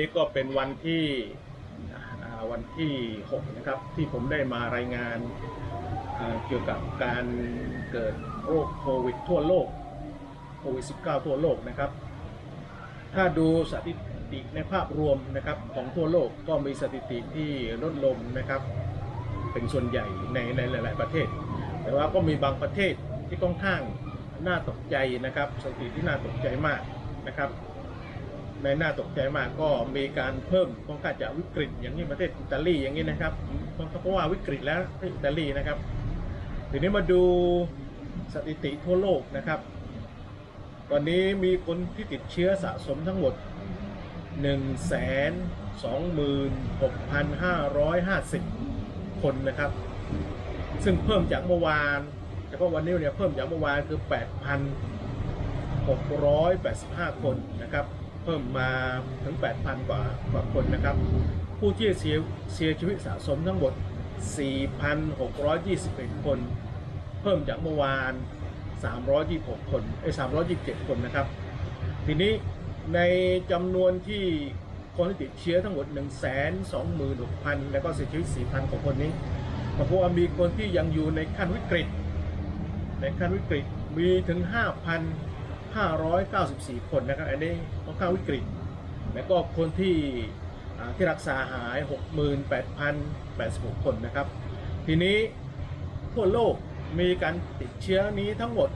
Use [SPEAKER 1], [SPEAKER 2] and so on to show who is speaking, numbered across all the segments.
[SPEAKER 1] นี้ก็เป็นวันที่วันที่6นะครับที่ผมได้มารายงานเกี่ยวกับการเกิดโรคโควิดทั่วโลกโควิด -19 ทั่วโลกนะครับ ถ้าดูสถิติในภาพรวมนะครับของทั่วโลกก็มีสถิติที่ลดลงนะครับ เป็นส่วนใหญ่ในในหลาย ๆ ประเทศ แต่ว่าก็มีบางประเทศที่ค่อนข้างน่าตกใจนะครับ สถิติที่น่าตกใจมากนะครับ ในหน่าตกใจมากก็มีการเพิ่มค่อนข้างจะวิกฤตอย่างนี้ประเทศอิตาลีอย่างนี้นะครับเพราะว่าวิกฤตแล้วอิตาลีนะครับ ทีนี้มาดูสถิติทั่วโลกนะครับ ตอนนี้มีคนที่ติดเชื้อสะสมทั้งหมด 126,550 คนนะครับ ซึ่งเพิ่มจากเมื่อวานเฉพาะวันนี้เนี่ยเพิ่มจากเมื่อวานคือ 8,685 คนนะครับ พิ่มมาถึง 8,000 กว่ากว่าคนนะครับ ผู้ที่เสียเสียชีวิตสะสมทั้งหมด 4,621 คน เพิ่มจากเมื่อวาน 326 คนเอ้327 คนนะครับ ทีนี้ในจำนวนที่คนที่ติดเชื้อทั้งหมด 126,000 แล้วก็เสียชีวิต 4,000 กว่าคนนี้ก็เพราะว่ามีคนที่ยังอยู่ในขั้นวิกฤต ในขั้นวิกฤตมีถึง 5,000 594 คนนะครับ อันนี้ค่อนข้างวิกฤต แล้วก็คนที่ที่รักษาหาย 68,086 คนนะครับ ทีนี้ทั่วโลกมีการติดเชื้อนี้ทั้งหมด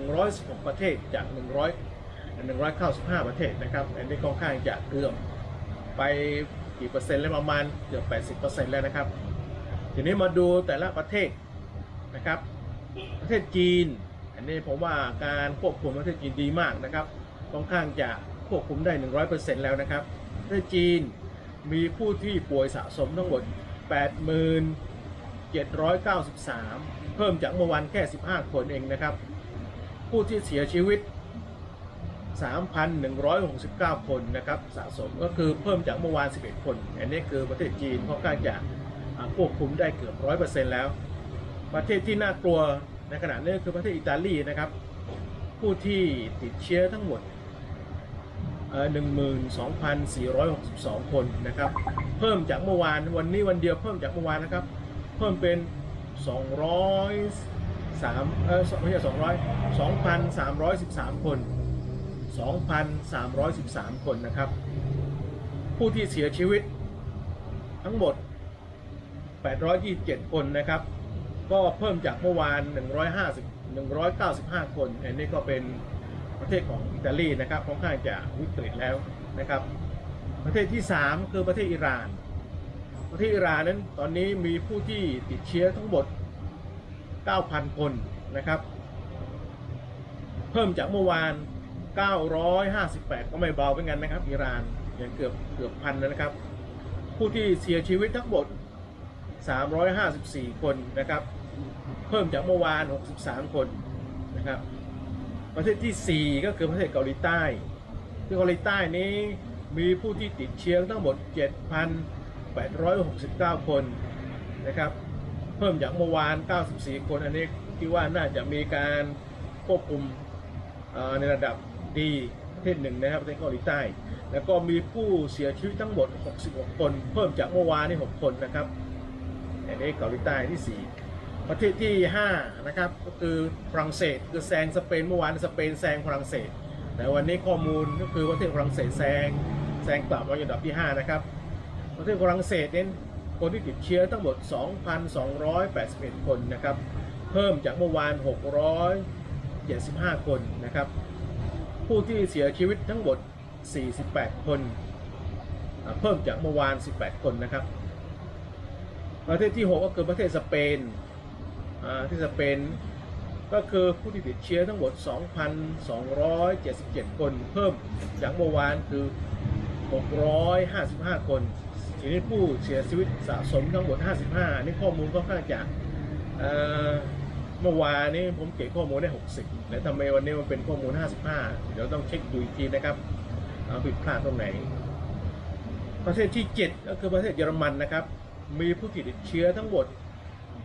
[SPEAKER 1] 116 ประเทศจาก 100 195 ประเทศนะครับ อันนี้ค่อนข้างจะเกือบไปกี่เปอร์เซ็นต์แล้วประมาณเกือบ80%แล้วนะครับ ทีนี้มาดูแต่ละประเทศนะครับ ประเทศจีน อันนี้ผมว่าการควบคุมประเทศจีนดีมากนะครับค่อนข้างจะควบคุมได้ 100%แล้วนะครับประเทศจีนมีผู้ที่ป่วยสะสมทั้งหมด 8793 เพิ่มจากเมื่อวานแค่ 15 คนเองนะครับ ผู้ที่เสียชีวิต 3,169 คนนะครับสะสมก็คือเพิ่มจากเมื่อวาน 11 คน อันนี้คือประเทศจีนค่อนข้างจะควบคุมได้เกือบ 100%แล้ว ประเทศที่น่ากลัว ในขณะนี้คือประเทศอิตาลีนะครับ ผู้ที่ติดเชื้อทั้งหมด 12,462 คนนะครับ เพิ่มจากเมื่อวานวันนี้วันเดียวเพิ่มจากเมื่อวานนะครับ เพิ่มเป็น 200 3เออไม่ใช่200 2,313 คน 2,313 คนนะครับ ผู้ที่เสียชีวิตทั้งหมด 827 คนนะครับ ก็เพิ่มจากเมื่อวาน 150 195 คน อันนี้ก็เป็นประเทศของอิตาลีนะครับค่อนข้างจะวิกฤตแล้วนะครับ ประเทศที่ 3 คือประเทศอิหร่าน ประเทศอิหร่านนั้นตอนนี้มีผู้ที่ติดเชื้อทั้งหมด 9,000 คนนะครับ เพิ่มจากเมื่อวาน 958 ก็ไม่เบาเป็นกันนะครับ อิหร่านอย่างเกือบเกือบพันแล้วนะครับ ผู้ที่เสียชีวิตทั้งหมด 354 คนนะครับ เพิ่มจากเมื่อวาน 63 คนนะครับ ประเทศทีสี่4 ก็คือประเทศเกาหลีใต้ที่เกาหลีใต้นี้มีผู้ที่ติดเชื้อทั้งหมด 7,869 คนนะครับ เพิ่มจากเมื่อวาน 94 คน อันนี้คิดว่าน่าจะมีการควบคุมในระดับดีประเทศหนึ่งนะครับประเทศเกาหลีใต้ แล้วก็มีผู้เสียชีวิตทั้งหมด 66 คน เพิ่มจากเมื่อวานนี่ 6 คนนะครับ อันนี้เกาหลีใต้ที่ 4 ประเทศที่ 5 นะครับ ก็คือฝรั่งเศสคือแซงสเปนเมื่อวานสเปนแซงฝรั่งเศส แต่วันนี้ข้อมูลก็คือประเทศฝรั่งเศสแซงแซงกลับมาอยู่อันดับที่ 5 นะครับ ประเทศฝรั่งเศสเน้นคนที่ติดเชื้อทั้งหมด 2,281 คนนะครับ เพิ่มจากเมื่อวาน 675 คนนะครับ ผู้ที่เสียชีวิตทั้งหมด 48 คน เพิ่มจากเมื่อวาน 18 คนนะครับ ประเทศที่ 6 ก็คือประเทศสเปนอ่าที่สเปนก็คือผู้ที่ติดเชื้อทั้งหมด 2,277 คนเพิ่มจากเมื่อวานคือ 655 คนทีนี้ผู้เสียชีวิตสะสมทั้งหมด 55 นี่ข้อมูลค่อนข้างจะเอ่อเมื่อวานนี้ผมเก็บข้อมูลได้ 60 แล้วทำไมวันนี้มันเป็นข้อมูล 55 เดี๋ยวต้องเช็คดูอีกทีนะครับเอาผิดพลาดตรงไหน ประเทศที่ 7 ก็คือประเทศเยอรมันนะครับ มีผู้ติดเชื้อทั้งหมด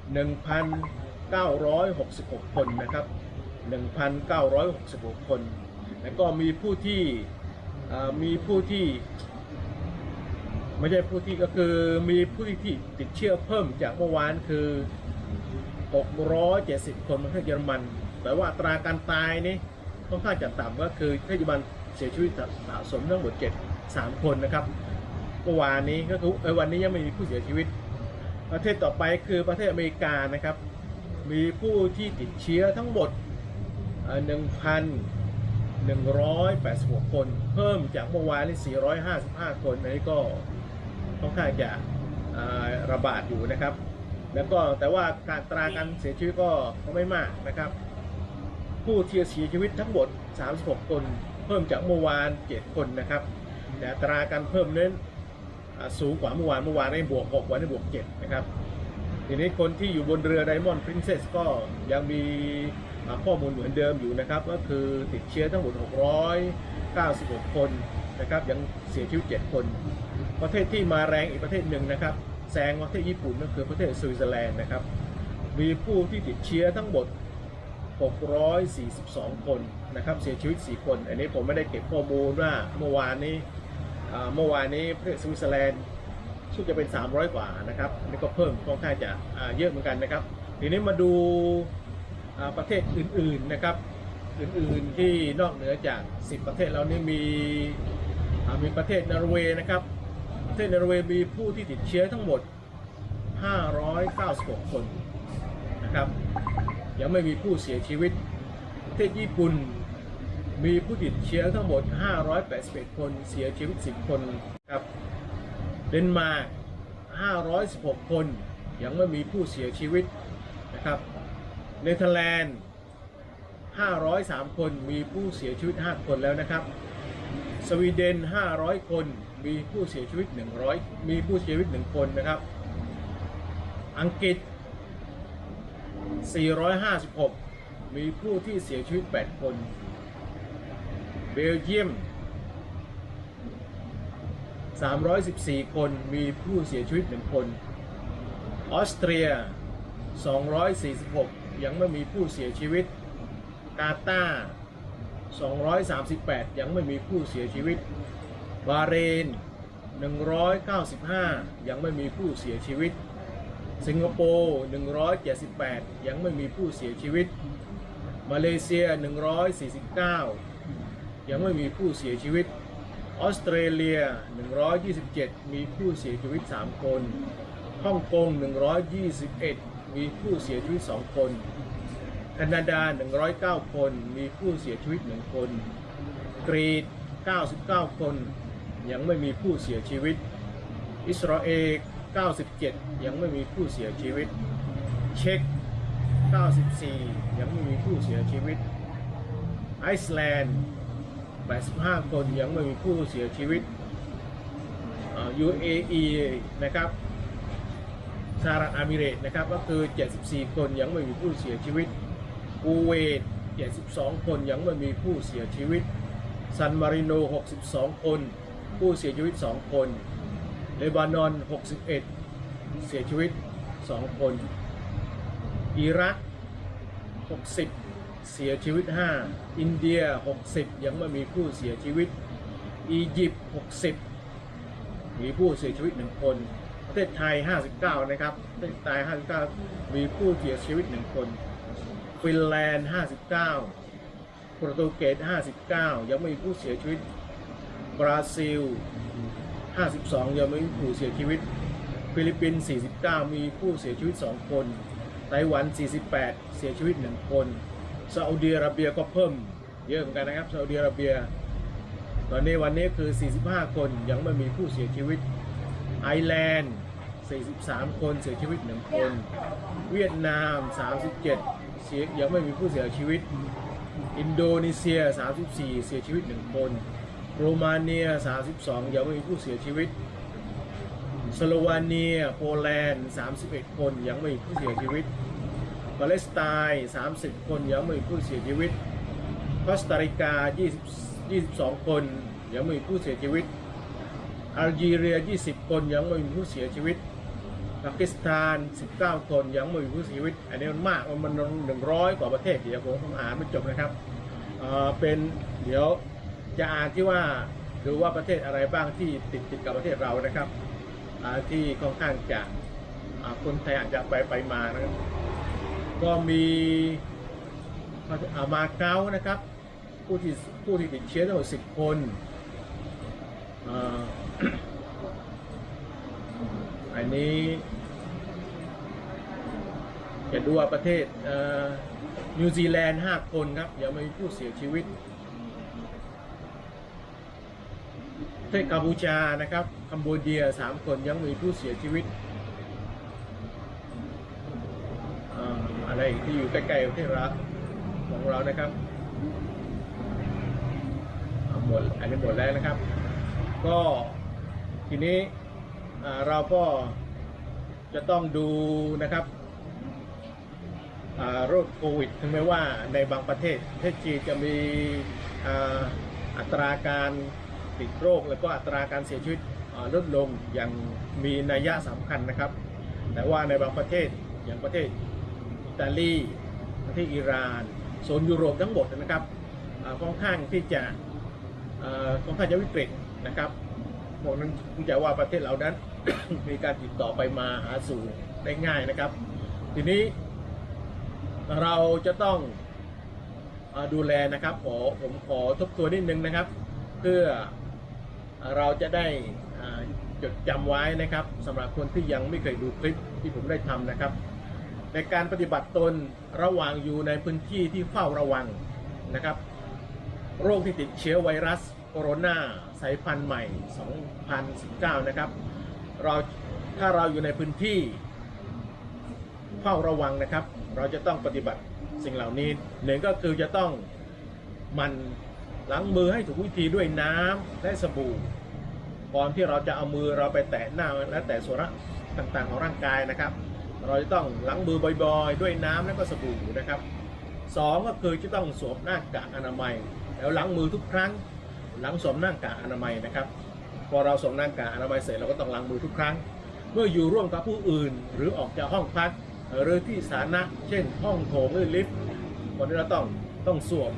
[SPEAKER 1] 1,966 คนนะครับ 1,966 คน แล้วก็มีผู้ที่มีผู้ที่ไม่ใช่ผู้ที่ก็คือมีผู้ที่ติดเชื้อเพิ่มจากเมื่อวานคือ 670 คนประเทศเยอรมัน แต่ว่าตราการตายนี่ค่อนข้างจะต่ำก็คือประเทศเยอรมันเสียชีวิตสะสมทั้งหมด 7 3 คนนะครับ เมื่อวานนี้ก็คืออวันนี้ยังไม่มีผู้เสียชีวิต ประเทศต่อไปคือประเทศอเมริกานะครับ มีผู้ที่ติดเชื้อทั้งหมดเอ่อ1,186 คน เพิ่มจากเมื่อวานนี้455คนอันนี้ก็ค่อนข้างจะระบาดอยู่นะครับ แล้วก็แต่ว่าการตราการเสียชีวิตก็ก็ไม่มากนะครับ ผู้ที่เสียชีวิตทั้งหมด 36 คน เพิ่มจากเมื่อวาน 7 คนนะครับแต่ตราการเพิ่มนั้น สูงกว่าเมื่อวานเมื่อวานได้บวก6วันได้บวก7นะครับทีนี้คนที่อยู่บนเรือ Diamond Princess ก็ยังมีข้อมูลเหมือนเดิมอยู่นะครับ ก็คือติดเชื้อทั้งหมด 696 คนนะครับ ยังเสียชีวิต 7 คน ประเทศที่มาแรงอีกประเทศหนึ่งนะครับแซงประเทศญี่ปุ่นก็คือประเทศสวิตเซอร์แลนด์นะครับ มีผู้ที่ติดเชื้อทั้งหมด 642 คนนะครับ เสียชีวิต 4 คน อันนี้ผมไม่ได้เก็บข้อมูลว่าเมื่อวานนี้ เมื่อวานนี้ประเทศสวิตเซอร์แลนด์ชุดจะเป็น 300 กว่านะครับนี่ก็เพิ่มค่อนข้างจะเยอะเหมือนกันนะครับ ทีนี้มาดูประเทศอื่นๆนะครับ อื่นๆที่นอกเหนือจาก 10 ประเทศแล้วนี่มีมีประเทศนอร์เวย์นะครับ ประเทศนอร์เวย์มีผู้ที่ติดเชื้อทั้งหมด 596 คนนะครับ ยังไม่มีผู้เสียชีวิต ประเทศญี่ปุ่น มีผู้ติดเชื้อทั้งหมด 581 คน เสียชีวิต 10 คนครับเดนมาร์ก516 คน ยังไม่มีผู้เสียชีวิตนะครับ เนเธอร์แลนด์ 503 คน มีผู้เสียชีวิต 5 คนแล้วนะครับ สวีเดน 500 คน มีผู้เสียชีวิต 100 มีผู้เสียชีวิต 1 คนนะครับ อังกฤษ 456 มีผู้ที่เสียชีวิต 8 คน เบลเยียม 314 คนมีผู้เสียชีวิต1คน ออสเตรีย 246 ยังไม่มีผู้เสียชีวิต กาตาร์238 ยังไม่มีผู้เสียชีวิต บาห์เรน 195 ยังไม่มีผู้เสียชีวิต สิงคโปร์ 178 ยังไม่มีผู้เสียชีวิต มาเลเซีย 149 ยังไม่มีผู้เสียชีวิต ออสเตรเลีย 127 มีผู้เสียชีวิต 3 คน ฮ่องกง 121 มีผู้เสียชีวิต 2 คน แคนาดา 109 คน มีผู้เสียชีวิต 1 คน กรีซ99 คน ยังไม่มีผู้เสียชีวิต อิสราเอล 97 ยังไม่มีผู้เสียชีวิต เช็ก94 ยังไม่มีผู้เสียชีวิต ไอซ์แลนด์ 85 คนยังไม่มีผู้เสียชีวิต UAE นะครับสหรัฐอาหรับเมิเรตส์นะครับก็คือ 74 คนยังไม่มีผู้เสียชีวิตคูเวต72 คนยังไม่มีผู้เสียชีวิตซันมาริโน 62 คน ผู้เสียชีวิต 2 คนเลบานอน 61 เสียชีวิต 2 คน อิรัก 60 เสียชีวิต 5 อินเดีย 60 ยังไม่มีผู้เสียชีวิต อียิปต์ 60 มีผู้เสียชีวิต 1 คน ประเทศไทย 59 นะครับ ประเทศไทย 59 มีผู้เสียชีวิต 1 คน ฟินแลนด์ 59 โปรตุเกส 59 ยังไม่มีผู้เสียชีวิต บราซิล 52 ยังไม่มีผู้เสียชีวิต ฟิลิปปินส์ 49 มีผู้เสียชีวิต 2 คน ไต้หวัน 48 เสียชีวิต 1 คน ซาอุดิอาระเบียก็เพิ่มเยอะเหมือนกันนะครับซาอุดิอาระเบีย ตอนนี้วันนี้คือ 45 คนยังไม่มีผู้เสียชีวิตไอร์แลนด์ 43 คนเสียชีวิต1คน เวียดนาม 37 เสียยังไม่มีผู้เสียชีวิต อินโดนีเซีย 34 เสียชีวิต1คน โรมาเนีย 32 ยังไม่มีผู้เสียชีวิตสโลวาเนีย โปแลนด์ 31 คนยังไม่มีผู้เสียชีวิต ปาเลสไตน์ 30 คนยังมีผู้เสียชีวิตคอสตาริกา 20 22 คนยังมีผู้เสียชีวิตอัลจีเรีย 20 คนยังไม่มีผู้เสียชีวิตปากีสถาน 19 คนยังไม่มีผู้เสียชีวิต อันนี้มันมากมันหนึ่งร้อยกว่าประเทศเดี๋ยวผมผมอ่านไม่จบนะครับเอ่อเป็นเดี๋ยวจะอ่านที่ว่าดูว่าประเทศอะไรบ้างที่ติดติดกับประเทศเรานะครับอ่าที่ค่อนข้างจะอ่าคนไทยอาจจะไปไปมานะครับ ก็มีอามาเก๊านะครับ ผู้ที่ผู้ที่ติดเชื้อทั้งหมด10คนอันนี้จะดูว่าประเทศนิวซีแลนด์5คนครับยังไม่มีผู้เสียชีวิตประเทศกัมพูชานะครับ คัมโบเดีย3คนยังมีผู้เสียชีวิตเอะไรอีกที่อยู่ใกล้ๆประเทศรัฐของเรานะครับหมดอันนี้หมดแล้วนะครับ ก็ทีนี้เราก็จะต้องดูนะครับโรคโควิดถึงแม้ว่าในบางประเทศประเทศจีนจะมีอัตราการติดโรค แล้วก็อัตราการเสียชีวิตลดลงอย่างมีนัยยะสำคัญนะครับ แต่ว่าในบางประเทศอย่างประเทศ ตาลีประเทศอิหร่านโซนยุโรปทั้งหมดนะครับค่อนข้างที่จะค่อนข้างจะวิกฤตนะครับพวกนั้นคงจะว่าประเทศเรานั้น มีการติดต่อไปมาหาสู่ได้ง่ายนะครับ ทีนี้เราจะต้องอดูแลนะครับขอผมขอทบทวนนิดนึงนะครับ เพื่อเราจะได้จดจำไว้นะครับสำหรับคนที่ยังไม่เคยดูคลิปที่ผมได้ทำนะครับ ในการปฏิบัติตนระหว่างอยู่ในพื้นที่ที่เฝ้าระวังนะครับ โรคที่ติดเชื้อไวรัสโคโรนาสายพันธุ์ใหม่ 2019 นะครับ เราถ้าเราอยู่ในพื้นที่เฝ้าระวังนะครับ เราจะต้องปฏิบัติสิ่งเหล่านี้หนึ่งก็คือจะต้องมันล้างมือให้ถูกวิธีด้วยน้ำและสบู่ก่อนที่เราจะเอามือเราไปแตะหน้าและแตะส่วนต่างๆของร่างกายนะครับ เราจะต้องล้างมือบ่อยๆ ด้วยน้ำและก็สบู่นะครับสองก็คือจะต้องสวมหน้ากากอนามัย แล้วล้างมือทุกครั้ง หลังสวมหน้ากากอนามัยนะครับพอเราสวมหน้ากากอนามัยเสร็จเราก็ต้องล้างมือทุกครั้ง เมื่ออยู่ร่วมกับผู้อื่น หรือออกจากห้องพักหรือที่สาธารณะเช่น ห้องโถงหรือลิฟต์คนที่เราต้องต้องสวม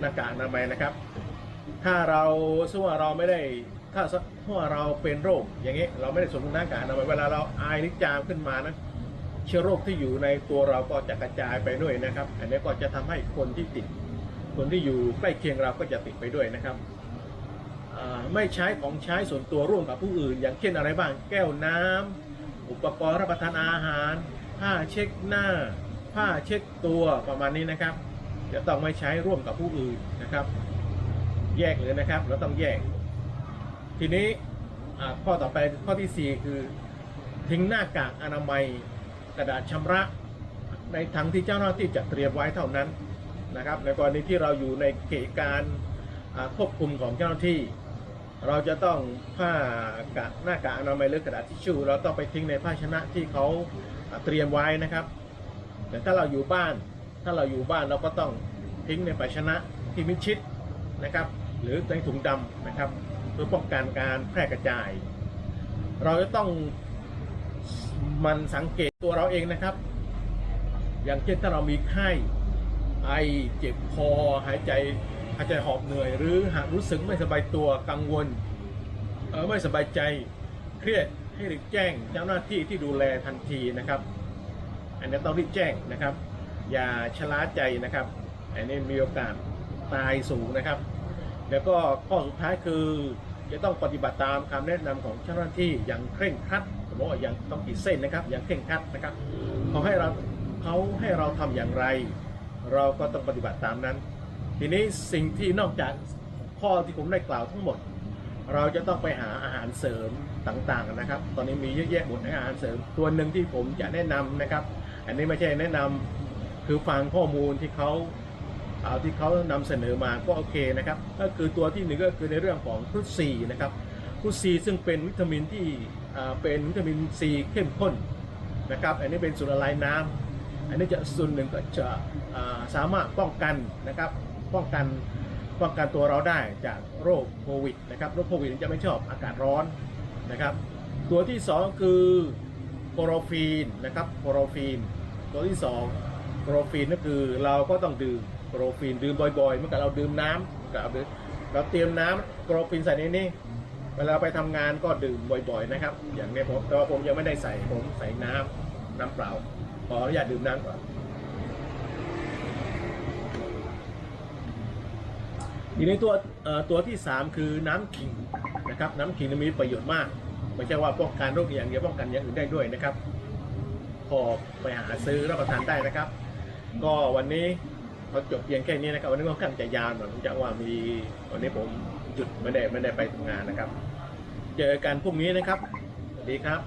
[SPEAKER 1] หน้ากากอนามัยนะครับ ถ้าเราสมมติว่าเราไม่ได้ถ้าถ้าเราเป็นโรคอย่างนี้เราไม่ได้สวมหน้ากากอนามัยเวลาเราไอหรือจามขึ้นมานะ เชื้อโรคที่อยู่ในตัวเราก็จะกระจายไปด้วยนะครับ อันนี้ก็จะทำให้คนที่ติด คนที่อยู่ใกล้เคียงเราก็จะติดไปด้วยนะครับไม่ใช้ของใช้ส่วนตัวร่วมกับผู้อื่น อย่างเช่นอะไรบ้างแก้วน้ำอุปกรณ์รับประทานอาหาร ผ้าเช็ดหน้า ผ้าเช็ดตัวประมาณนี้นะครับ จะต้องไม่ใช้ร่วมกับผู้อื่นนะครับ แยกเลยนะครับเราต้องแยก ทีนี้ข้อต่อไปข้อที่ 4 คือทิ้งหน้ากากอนามัย กระดาษชำระในถังที่เจ้าหน้าที่จัดเตรียมไว้เท่านั้นนะครับ ในกรณีที่เราอยู่ในเขตการควบคุมของเจ้าหน้าที่ เราจะต้องผ้ากะหน้ากากอนามัยหรือกระดาษทิชชู่เราต้องไปทิ้งในภาชนะที่เขาเตรียมไว้นะครับ แต่ถ้าเราอยู่บ้าน ถ้าเราอยู่บ้านเราก็ต้องทิ้งในภาชนะที่มิดชิดนะครับ หรือในถุงดำนะครับเพื่อป้องกันการแพร่กระจาย เราจะต้อง มันสังเกตตัวเราเองนะครับ อย่างเช่นถ้าเรามีไข้ไอเจ็บคอหายใจหายใจหอบเหนื่อย หรือหากรู้สึกไม่สบายตัวกังวลเออไม่สบายใจเครียดให้รีบแจ้งเจ้าหน้าที่ที่ดูแลทันทีนะครับ อันนี้ต้องรีบแจ้งนะครับ อย่าชะล่าใจนะครับอันนี้มีโอกาสตายสูงนะครับ แล้วก็ข้อสุดท้ายคือจะต้องปฏิบัติตามคำแนะนำของเจ้าหน้าที่อย่างเคร่งครัด ผมบอกว่าอย่างต้องขีดเส้นนะครับอย่างเคร่งคัดนะครับเขาให้เราเขาให้เราทำอย่างไร เราก็ต้องปฏิบัติตามนั้น ทีนี้สิ่งที่นอกจากข้อที่ผมได้กล่าวทั้งหมด เราจะต้องไปหาอาหารเสริมต่างๆนะครับ ตอนนี้มีเยอะแยะหมดอาหารเสริมตัวหนึ่งที่ผมจะแนะนำนะครับ อันนี้ไม่ใช่แนะนำคือฟังข้อมูลที่เขาเอาที่เขานำเสนอมาก็โอเคนะครับ ก็คือตัวที่หนึ่งก็คือในเรื่องของฟรุตซีนะครับฟรุตซีซึ่งเป็นวิตามินที่ เป็นวิตามินซีเข้มข้นนะครับอันนี้เป็นสูตรละลายน้ำอันนี้จะส่วนหนึ่งก็จะสามารถป้องกันนะครับป้องกันป้องกันตัวเราได้จากโรคโควิดนะครับโรคโควิดจะไม่ชอบอากาศร้อนนะครับตัวที่สองคือโคโรฟีนนะครับโคโรฟีน ตัวที่สองโคโรฟีนก็คือเราก็ต้องดื่มโคโรฟีนดื่มบ่อยๆเมื่อกับเราดื่มน้ำเราเตรียมน้ำกรฟินใส่ในนี้ เวลาไปทำงานก็ดื่มบ่อยๆนะครับ อย่างนี้ผมแต่ว่าผมยังไม่ได้ใส่ผมใส่น้ำน้ำเปล่าขออนุญาตดื่มน้ำก่อนทีนี้ตัวตัวที่ 3 คือน้ำขิงนะครับ น้ำขิงมีประโยชน์มาก ไม่ใช่ว่าป้องกันโรคอย่างเดียวป้องกันอย่างอื่นได้ด้วยนะครับพอไปหาซื้อรับประทานได้นะครับ ก็วันนี้เราจบเพียงแค่นี้นะครับวันนี้ค่อนข้างจะยาวหน่อยเนื่องจากว่ามีวันนี้ผม หยุดไม่ได้ไม่ได้ไปทำงานนะครับ เจอกันพรุ่งนี้นะครับ สวัสดีครับ